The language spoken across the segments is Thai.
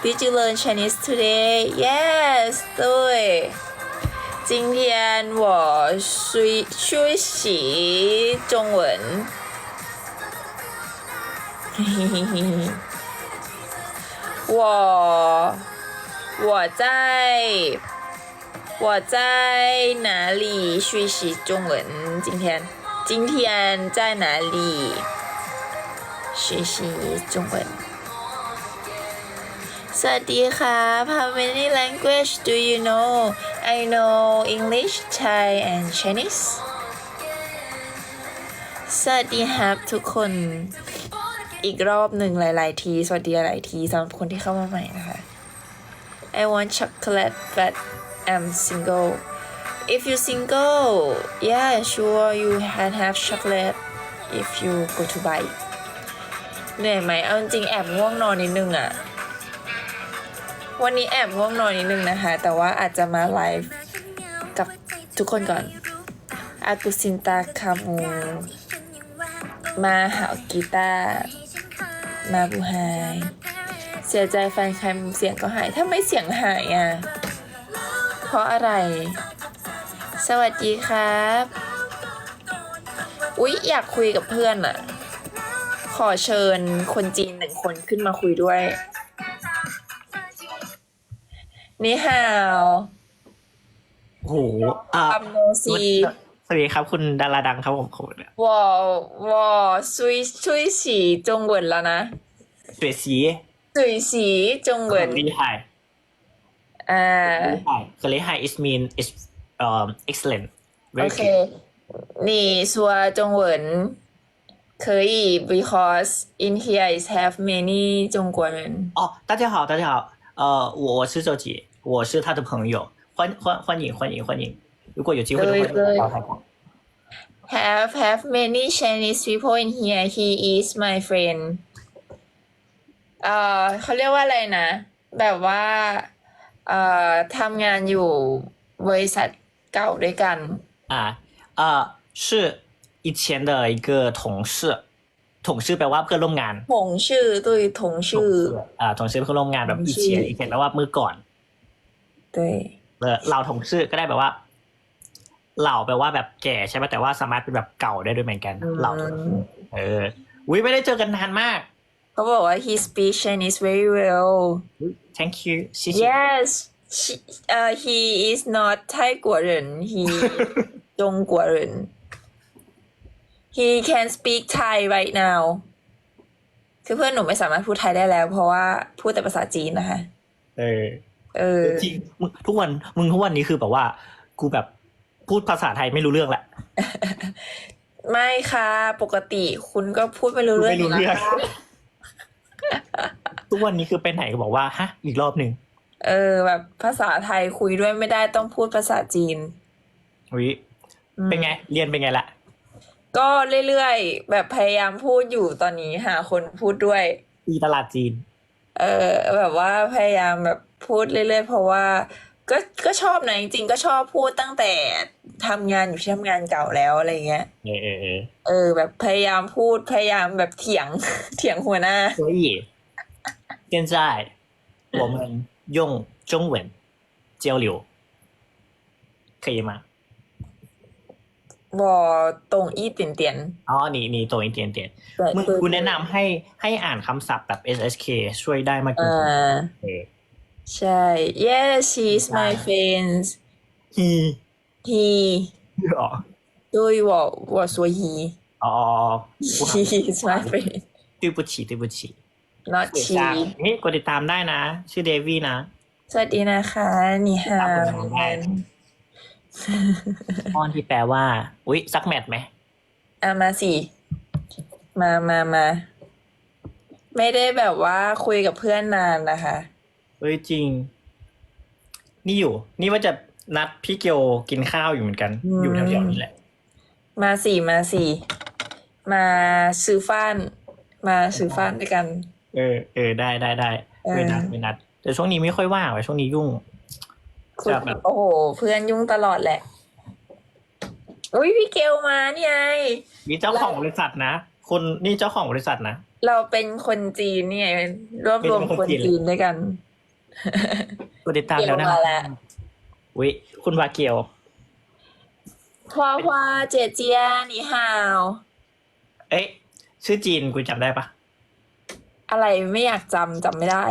Did you learn Chinese today? Yes，对。今天我学学习中文。嘿嘿嘿。我我在我在哪里学习中文？今天今天在哪里学习中文？ สวัสดีครับ How many language do you know? I know English, Thai and Chinese. สวัสดีครับทุกคนอีกรอบหนึ่งหลาย ๆ ที สวัสดีหลายทีสำหรับคนที่เข้ามาใหม่นะคะ I want chocolate but I'm single if you single yeah sure you can have chocolate if you go to buy เหนื่อยไหมเอาจริงแอบง่วงนอนนิดนึงอะ วันนี้แอบง่วงนอนนิดนึงนะคะ แต่ว่าอาจจะมาไลฟ์กับทุกคนก่อน อากุซินตาคามู มาหากีตาร์มาบูไฮเสียใจแฟนใครเสียงก็หายถ้าไม่เสียงหายอะ เพราะอะไร สวัสดีครับ อุ๊ย อยากคุยกับเพื่อนอะ ขอเชิญคนจีนหนึ่งคนขึ้นมาคุยด้วย นี่ฮาว โอ้โหอ่า อัมโนซี สวัสดีครับคุณดาราดังครับผมขอบคุณ 我我吹吹习中文了呢， สวยสี 吹习中 ลี 文 ไฮ 啊 ลีไฮคือลีไฮ is mean is um excellent very good ，OK，你说中文可以，because in here is have many 中国人。哦，大家好，大家好， 呃，我我是周杰，我是他的朋友，欢欢欢迎欢迎欢迎，如果有机会的话，对对就到泰国。 Have have many Chinese people in here. He is my friend. เอ่อเขาเรียกว่าอะไรนะ แบบว่าเอ่อทำงานอยู่บริษัทเก่าด้วยกัน 啊啊，是以前的一个同事， 同事แปลว่าเพื่อนร่วมงาน 同事对同事 อ่า同事เพื่อนร่วมงานแบบ 同事 อีเชียอีเชียแปลว่าเมื่อก่อน 对 เออเหล่าถงชื่อก็ได้แบบว่า เหล่าแปลว่าแบบแก่ใช่ไหมแต่ว่าสามารถเป็นแบบเก่าได้ด้วยเหมือนกัน เหล่าถงชื่อเอออุ้ยไม่ได้เจอกันนานมาก เขาบอกว่า he speak Chinese very well thank you ชิชิ yes she, uh, he is not ไทยกัวเหริน he จงกัวเหริน he can speak Thai right now คือเพื่อนหนูไม่สามารถพูดไทยได้แล้ว เพราะว่าพูดแต่ภาษาจีนนะคะ เออ เออจริงมึงทุกวันมึงทุกวันนี้คือแบบว่า กูแบบพูดภาษาไทยไม่รู้เรื่องแหละ ไม่ค่ะ ปกติคุณก็พูดไม่รู้เรื่องไม่รู้ยู่เรื่องนะคะทุกวันนี้คือไปไหนก็บอกว่าฮะ อีกรอบหนึ่ง เออ แบบภาษาไทยคุยด้วยไม่ได้ต้องพูดภาษาจีนอุ้ยอืมเป็นไง เรียนเป็นไงละ ก็เรื่อยๆ แบบพยายามพูดอยู่ตอนนี้หาคนพูดด้วย ตีตลาดจีน เออ แบบว่าพยายามแบบพูดเรื่อยๆ เพราะว่า ก็ก็ชอบนะจริงๆ ก็ชอบพูดตั้งแต่ทำงานอยู่ที่ทำงานเก่าแล้วอะไรเงี้ย เออเออเออ เออ แบบพยายามพูดพยายามแบบเถียง เถียงหัวหน้า 所以现在我们用中文交流可以吗？ วอตรงอีเตียนเตียน อ๋อ你你懂一点点 แต่ มึงกูแนะนำให้ให้อ่านคำศัพท์แบบ SHK ช่วยได้มากจริ อ่ ง า ๆเออ ใช่ yes she is my friend ฮี he อ๋อ 对我我说 he อ๋อ he is my friend 对不起对不起 not เดี๋ยว she จ้าเฮ้ยกดติดตามได้นะ ชื่อเดวี่นะ สวัสดีนะคะนี่ฮา ตามผมได้ อ้อนที่แปลว่า อุ๊ยสักแมทไหมอะมาสิมามามา ไม่ได้แบบว่าคุยกับเพื่อนนานนะคะ เฮ้ยจริง นี่อยู่ นี่ว่าจะนัดพี่เกียวกินข้าวอยู่เหมือนกัน อืม อยู่แถวๆนี้แหละ มาสิมาสิมาซื้อฟ้าน มาซื้อฟ้านด้วยกัน เออเออได้ได้ได้เออไม่นัดไม่นัดแต่ช่วงนี้ไม่ค่อยว่างว่ะช่วงนี้ยุ่ง คุณแบบ โอ้โห เพื่อนยุ่งตลอดแหละ อุ้ยพี่เกลมาเนี่ยไง นี่เจ้าของบริษัทนะคุณนี่เจ้าของบริษัทนะ เราเป็นคนจีนเนี่ยรวบรวมคนจีนด้วยกัน กดติดตามแล้วนะเกลมาแล้ว วิคุณวาเกียว ฮวาฮวาเจเจียหนีฮาว เอ๊ะ ชื่อจีนกูจำได้ปะอะไรไม่อยากจำจำไม่ได้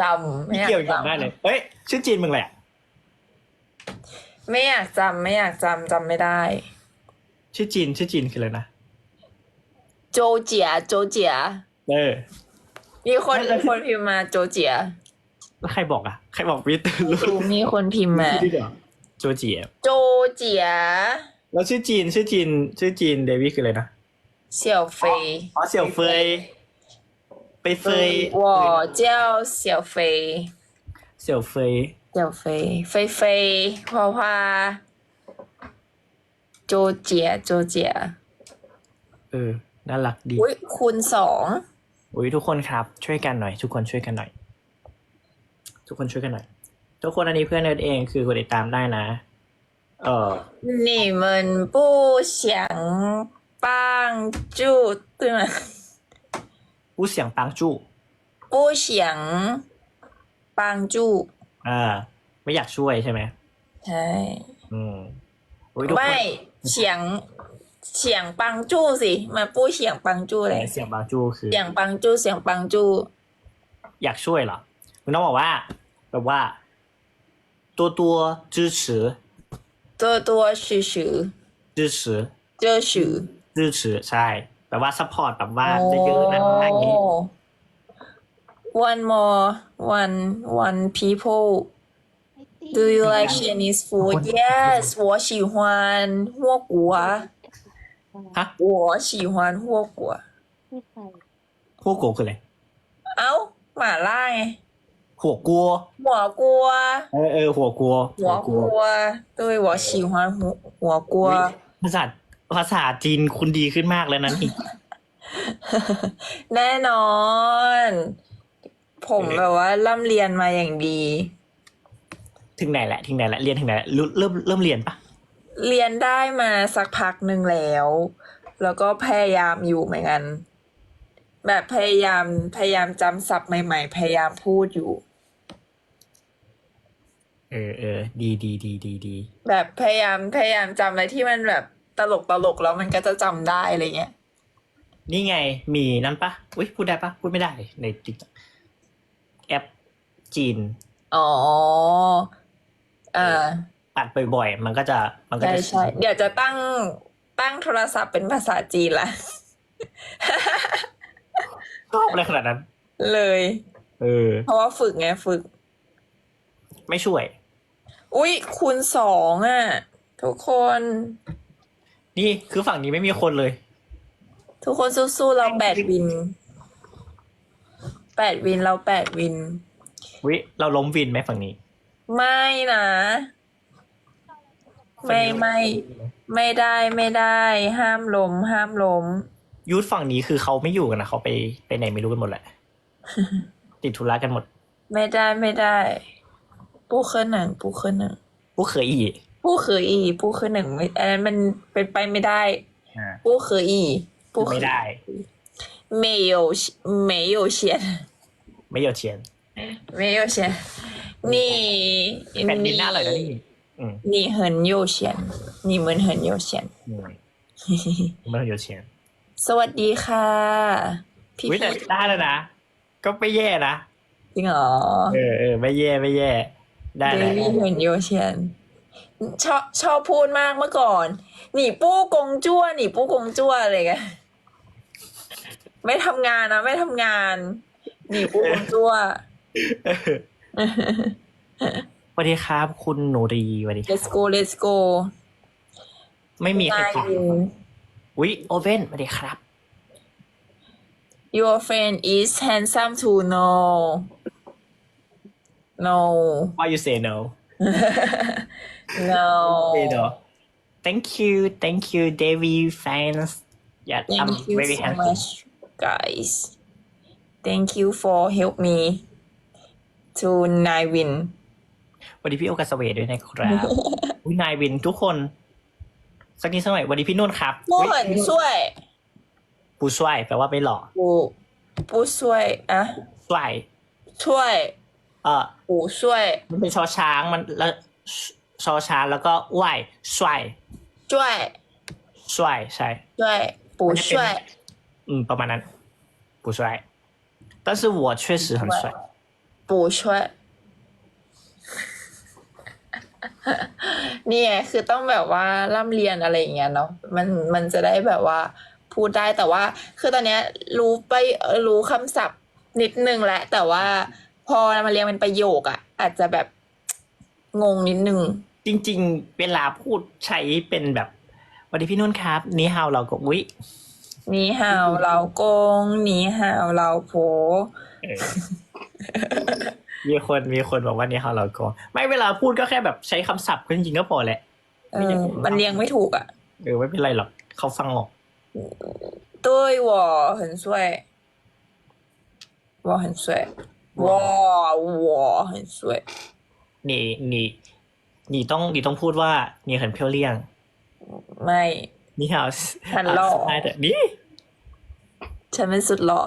จำไม่อยากเกี่ยวจจำได้เลยเอ้ยชื่อจีนมึงแหละำไม่อยากจำไม่อยากจำจำไม่ได้ ชื่อจีนชื่อจีนคืออะไรนะโจเจียโจเจียเออ มีคนมีคนพิมพ์มาโจเจียแล้วใครบอกอะใครบอกวิทย์รู้ดูมีคนพิมพ์มาชื่อเดียวโจเจียโจเจียแล้วชื่อจีนชื่อจีนชื่อจีนเดวี่คืออะไรนะเสี่ยวเฟย อ๋อเสี่ยวเฟย ไปเฟย 我叫小飞 เสี่ยวเฟย 小飞飞飞花花โจเจียโจเจีย เออ น่ารักดี อุ้ยคูณสอง อุ้ยทุกคนครับ ช่วยกันหน่อย ทุกคนช่วยกันหน่อย ทุกคนช่วยกันหน่อย ทุกคนอันนี้เพื่อนเนิร์ดเองคือกดติดตามได้นะ เออ 你们不想帮助对吗？ อู้เสียงปักูเฉียงปัอ่า ไม่อยากช่วยใช่ไหมใช่อืมไม่เฉียงเฉียงปังสิมาปู้เฉียงปัเลยเสียงปังคือ เฉียงปังอเสียงปังอยากช่วยเหรอมึงต้องบอกว่าแบบว่า ตัวตัว支持支อฉือตัวตัวชื่อชื่อใช่ แบบว่าซัพพอร์ตแบบว่าจะเยอะๆนะอย่างนี้ Oh. One more, one, one people. Do you like Chinese food? Yes, 我喜欢火锅。 ฮะ 我喜欢火锅。 หัวโกคืออะไร เอ้าหม่าล่าไง หัวกัว หัวกัว เออเออหัวกัว หัวกัว对我喜欢หัวหัวกัว อุ๊ยภาษา ภาษาจีนคุณดีขึ้นมากเลยนะนี่ แน่นอน ผมแบบว่าร่ำเรียนมาอย่างดี ถึงไหนแหละ ถึงไหนแหละ เรียนถึงไหนแหละเริ่มเริ่มเริ่มเรียนปะเรียนได้มาสักพักหนึ่งแล้ว แล้วก็พยายามอยู่เหมือนกัน แบบพยายามพยายามจำศัพท์ใหม่ ๆ พยายามพูดอยู่ เออเออดีดีดีดีดีแบบพยายามพยายามจำอะไรที่มันแบบ ตลกตลกแล้วมันก็จะจำได้อะไรเงี้ย นี่ไงมีนั่นปะอุ้ยพูดได้ปะพูดไม่ได้ในติ๊กแอปจีน อ๋ออ่าอัดบ่อยๆ มันก็จะมันก็ใช่จะใช่เดี๋ยวจะตั้งตั้งโทรศัพท์เป็นภาษาจีนละ ชอบอะไรขนาดนั้น เลย เออ เพราะว่าฝึกไงฝึก ไม่ช่วย อุ๊ยคูณสองอะ ทุกคน นี่คือฝั่งนี้ไม่มีคนเลย ทุกคนสู้ๆเราแปดวินแปดวินเราแปดวิน วิเราล้มวินไหมฝั่งนี้ ไม่นะ ไม่ไม่ไม่ได้ไม่ได้ ห้ามล้มห้ามล้มยูทฝั่งนี้คือเขาไม่อยู่กันนะเขาไปไปไหนไม่รู้กันหมดแหละ ติดธุระกันหมด ไม่ได้ไม่ได้ ปู้เครื่องหนึ่งปู้เครื่องหนึ่งผู้เคยอี ปู้เคยอีปู้เครื่องหนึ่งไม่อันนั้นมันเป็นไปไม่ได้ อ่า ปู้เคยอีปู้เค ไม่ ย ได้ 没有没有钱 ไม่เยอะเชียน 没有钱你 แผ่นดินหน้าเลยนะนี่อืม 你很有钱你们很有钱 อืมไม่เยอะเชียน สวัสดีค่ะพี่ วิ พี แต่ได้แล้วนะ ก็ไม่แย่นะ จริงเหรอ เออเออไม่แย่ไม่แย่ ได้ เด เลย วี่很有钱 ชอบชอบพูดมากเมื่อก่อน หนีปู้กงจั่วหนีปู้กงจั่วอะไรกันไม่ทำงานนะไม่ทำงาน หนีปู้กงจั่วสวัสดีครับ คุณหนูดีสวัสดีครับ let's go let's go ไม่มีใครนายถามวินวิโอเว่นสวัสดีครับ Your friend is handsome too no no Why you say no no Say no Thank you Thank you Davy fans Yeah I'm thank you very so happy much guys thank you for help me to นายวิน วันนี้พี่โอกาสเวทด้วยนะครับ วินายวินทุกคน สักนิดสักหน่อยวันนี้พี่นุ่นครับ ผู้ อุ๊ย 很帅 ผู้ช่วยแปลว่าไม่หล่อ 不不帅啊， ช่วย 帅 เออ 不帅 มันเป็นชอช้างมันแล้ว ชอช้าแล้วก็ไหวช่วยจ้วยช่วยใช่ จ้วยปู่ช่วยอืม ประมาณนั้น ผู้วย但是我确实很帅ปู่ช่วย นี่คือต้องแบบว่าร่ำเรียนอะไรอย่างเงี้ยเนาะมันมันจะได้แบบว่า พูดได้แต่ว่า คือตอนเนี้ย รู้ไปรู้คำศัพท์นิดนึงแหละแต่ว่าพอมาเรียนเป็นประโยคอะอาจจะแบบงงนิดนึง จริง ๆ เวลาพูดใช้เป็นแบบสวัสดีพี่นุ่นครับ นี่ฮาวเราก็อุ้ย นี่ฮาวเรากงนี่ฮาวเราโผ เออ มีคนมีคนบอกว่านี่ฮาวเราก็ไม่เวลาพูดก็แค่แบบใช้คำศัพท์ก็จริงๆก็พอแหละ เออมันเรียงไม่ถูกอะ เออไม่เป็นไรหรอกเขาฟังออก 对我很帅我很帅哇我很帅 นี่นี่ นี่ต้องนี่ต้องพูดว่านี่很漂亮 ไม่ นี่ฮาว 很หล่อ ใช่แต่นี่ ฉันเป็นสุดหล่อ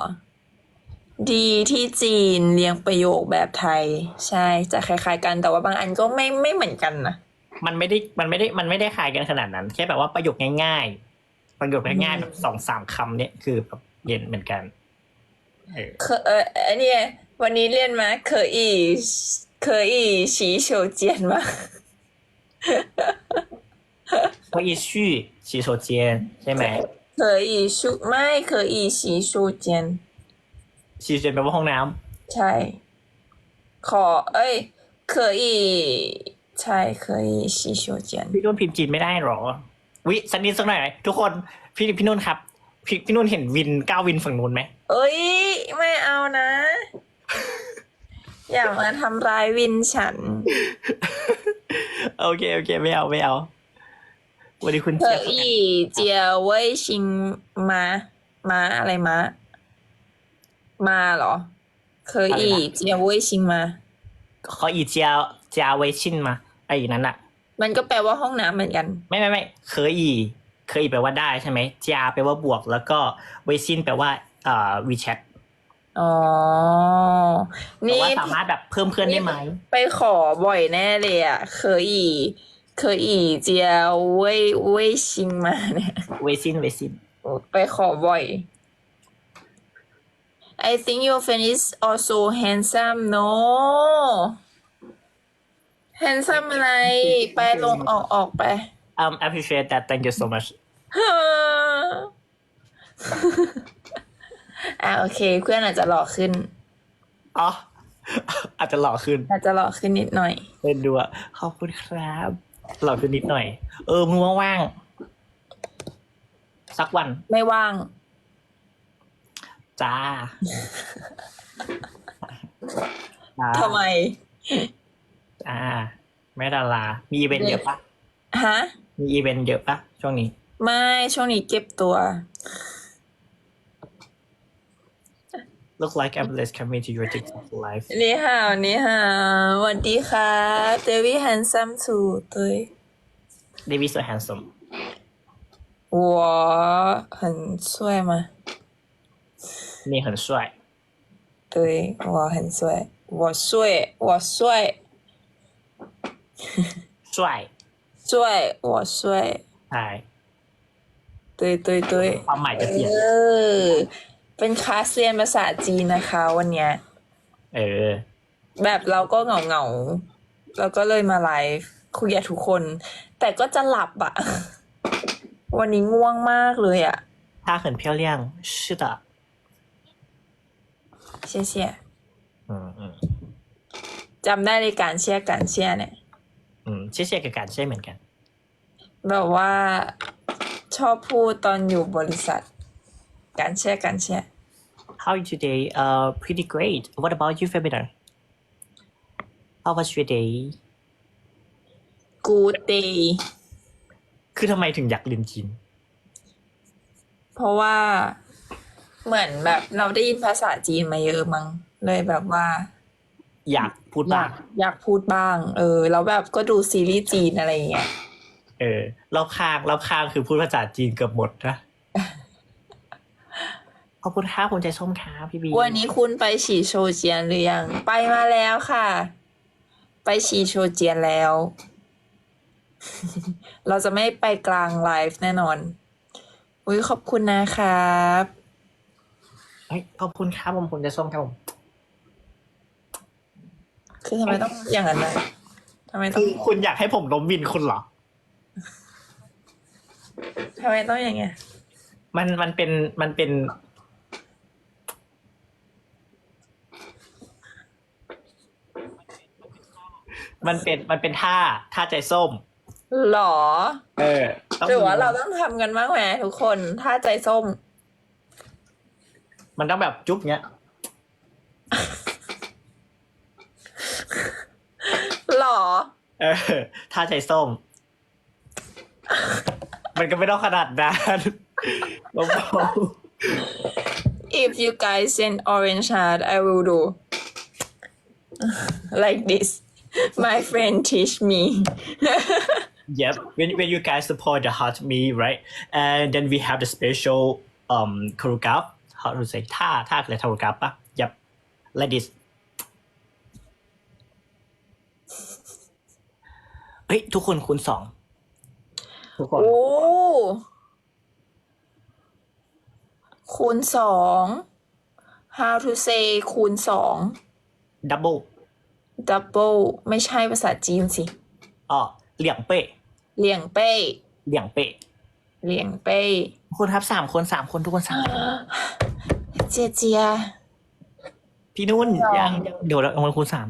ดีที่จีนเรียงประโยคแบบไทย ใช่จะคล้ายๆกันแต่ว่าบางอันก็ไม่ไม่เหมือนกันนะ มันไม่ได้มันไม่ได้มันไม่ได้คล้ายกันขนาดนั้น แค่แบบว่าประโยคง่ายๆ ประโยคง่ายๆแบบสองสามคำเนี่ยคือแบบเย็นเหมือนกันเออ เคเอออันนี้วันนี้เรียนมา可以可以洗手间吗 可以去洗手间ใช่ไหม 可以漱ไม่可以洗手间 洗手间แปลว่าห้องน้ำ ใช่ ขอ เอ้ย可以ใช่可以洗手间 พี่นุ่นพิมพ์จีนไม่ได้หรอ วิสักนิดสักหน่อย ทุกคนพี่พี่นุ่นครับ พี่พี่นุ่นเห็นวินก้าววินฝั่งนู้นไหม เอ้ย ไม่เอานะ อย่ามาทำร้ายวินฉัน โอเคโอเค ไม่เอาไม่เอา วันนี้คุณเจียออีเจียเว่ยชิงมามาอะไรมามาหรอ เคยอีเจียเว่ยชิงมา ขออีเจียเจียวเวชินมาไอ้นั้นอะมันก็แปลว่าห้องน้ำเหมือนกัน ไม่ไม่ไม่เคยอี เคยอีแปลว่าได้ใช่ไหมเจียแปลว่าบวก แล้วก็เวชินแปลว่าเอ่อวีแชท อ๋อนี่สามารถแบบเพิ่มเพื่อนได้ไหม ไปขอบ่อยแน่เลยอะ เคยอีเคยอีเจียวเว่ยเว้ยชิงมาเนี่ย เวซิน เวซิน ไปขอบ่อย I think your f r i e n is also handsome no handsome อะไร ไปลงออกออกไป I'm appreciate that thank you so much อะโอเค เพื่อนอาจจะหล่อขึ้น อ๋อ อาจจะหล่อขึ้น อาจจะหล่อขึ้นนิดหน่อยเล่นดูอะขอบคุณครับ หล่อขึ้นนิดหน่อย เออมึงว่างๆสักวัน ไม่ว่าง จ้าจ้าทำไม อ่า ไม่ดารา มีอีเวนต์เยอะปะฮะ มีอีเวนต์เยอะปะช่วงนี้ ไม่ ช่วงนี้เก็บตัว look like I'm less coming to your TikTok live นี่ฮาวนี่ฮาวสวัสดีค่ะเดวี่แฮนซัมสู对 David so handsome 我很帅吗？你很帅对，我很帅，我帅，我帅，帅帅，我帅， ใช่ 对对对 ความหมายจะเปลี่ยน เออ เป็นคลาสเรียนภาษาจีนนะคะวันเนี้ย เออ แบบเราก็เหงาเหงาๆเราก็เลยมาไลฟ์คุยกับทุกคน แต่ก็จะหลับอะ วันนี้ง่วงมากเลยอะ 她很漂亮是的谢谢 อืมอืม จำได้เลยการเชียร์การเชียร์เนี่ย อืมเช่นๆกับการใช่เหมือนกัน แบบว่าชอบพูดตอนอยู่บริษัท การเชียร์การเชียร์ How are you today uh pretty great What about you Femina How was your day Good day คือทำไมถึงอยากเรียนจีน เพราะว่าเหมือนแบบเราได้ยินภาษาจีนมาเยอะมั้งเลยแบบว่า อยากพูดอยาบ้ากงอยากพูดบ้าง เออ แล้วแบบก็ดูซีรีส์จีนอะไรอย่างเงี้ย เออรอบข้างรอบข้างคือพูดภาษาจีนเกือบหมดนะ ขอบคุณครับคุณใจส้มครับพี่บีวันนี้คุณไปฉี่โชว์เจียนหรือยัง ไปมาแล้วค่ะ ไปฉี่โชว์เจียนแล้ว เราจะไม่ไปกลางไลฟ์แน่นอน อุ้ยขอบคุณนะครับเฮ้ยขอบคุณครับผมคุณใจส้มครับผม คือทำไมต้องอย่างนั้นนะทำไมต้อคืงอคุณอยากให้ผมล้มวินคุณเหรอทำไมต้องอย่างเงี้ยมันมันเป็นมันเป็น มันเป็นมันเป็นท่าท่าใจส้ม หรอเออต้องหรือว่าเราต้องทำกันบ้างไหมทุกคน ถ้าใจส้ม มันต้องแบบจุ๊บเงี้ย หรอ เออท่าใจส้ม มันก็ไม่ต้องขนาดนั้นเบา if you guys send orange heart I will do like this my friend teach me ๆ yep when when you guys support the heart me right and then we have the special um choreograph how to say ท่าท่าคืออะไร choreograph ปะ yep like this เฮ้ย ทุกคนคูณสองทุกคน โอ้คูณสอง how to say คูณสอง double double ไม่ใช่ภาษาจีนสิอ๋อเหลี่ยงเป้เหลี่ยงเป้เหลี่ยงเป้เหลี่ยงเป้ทุกคนครับสามคนสามคนทุกคนสามคนเจียเจียพี่นุ่นสองยังยังเดี๋ยวเราเอาคูณสาม